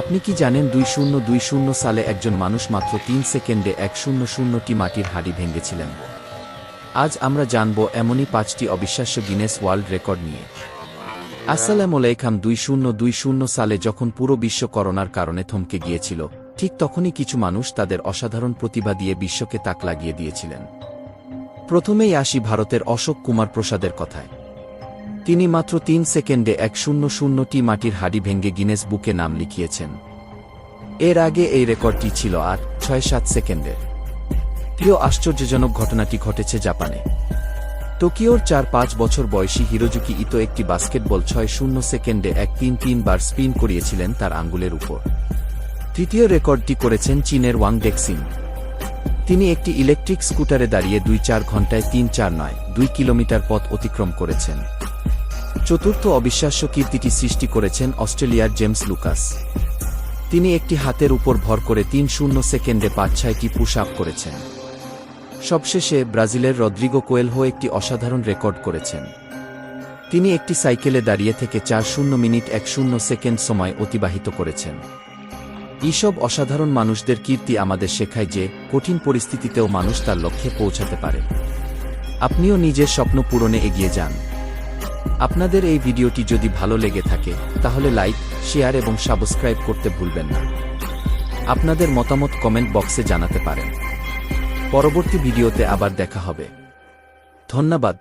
আপনি কি জানেন দুই শূন্য দুই শূন্য সালে একজন মানুষ মাত্র তিন সেকেন্ডে এক শূন্য শূন্যটি মাটির হাড়ি ভেঙেছিলেন? আজ আমরা জানব এমনই পাঁচটি অবিশ্বাস্য গিনেস ওয়ার্ল্ড রেকর্ড নিয়ে। আসসালামু আলাইকুম, দুই শূন্য দুই শূন্য সালে যখন পুরো বিশ্ব করোনার কারণে থমকে গিয়েছিল, ঠিক তখনই কিছু মানুষ তাদের অসাধারণ প্রতিভা দিয়ে বিশ্বকে তাক লাগিয়ে দিয়েছিলেন। প্রথমেই আসি ভারতের অশোক কুমার প্রসাদের কথায়। তিনি মাত্র তিন সেকেন্ডে এক শূন্য শূন্যটি মাটির হাড়ি ভেঙে গিনেস বুকে নাম লিখিয়েছেন। এর আগে এই রেকর্ডটি ছিল আর ছয়, সাত সেকেন্ডের। প্রিয়, আশ্চর্যজনক ঘটনাটি ঘটেছে জাপানে। টোকিওর চার পাঁচ বছর বয়সী হিরোজুকি ইতো একটি বাস্কেটবল ছয় শূন্য সেকেন্ডে এক তিন তিন বার স্পিন করিয়েছিলেন তার আঙ্গুলের উপর। তৃতীয় রেকর্ডটি করেছেন চীনের ওয়াং ডেক্সিং তিনি একটি ইলেকট্রিক স্কুটারে দাঁড়িয়ে দুই চার ঘন্টায় তিন চার নয়, দুই কিলোমিটার পথ অতিক্রম করেছেন। চতুর্থ অবিশ্বাস্য কীর্তিটি সৃষ্টি করেছেন অস্ট্রেলিয়ার জেমস লুকাস। তিনি একটি হাতের উপর ভর করে তিন শূন্য সেকেন্ডে পাঁচ ছয়টি পুশ আপ করেছেন। সবশেষে ব্রাজিলের রদ্রিগো কোয়েলহো একটি অসাধারণ রেকর্ড করেছেন। তিনি একটি সাইকেলে দাঁড়িয়ে থেকে চার শূন্য মিনিট এক শূন্য সেকেন্ড সময় অতিবাহিত করেছেন। এইসব অসাধারণ মানুষদের কীর্তি আমাদের শেখায় যে, কঠিন পরিস্থিতিতেও মানুষ তার লক্ষ্যে পৌঁছাতে পারে। আপনিও নিজের স্বপ্ন পূরণে এগিয়ে যান। আপনাদের এই ভিডিওটি যদি ভালো লেগে থাকে, তাহলে লাইক, শেয়ার এবং সাবস্ক্রাইব করতে ভুলবেন না। আপনাদের মতামত কমেন্ট বক্সে জানাতে পারেন। পরবর্তী ভিডিওতে আবার দেখা হবে। ধন্যবাদ।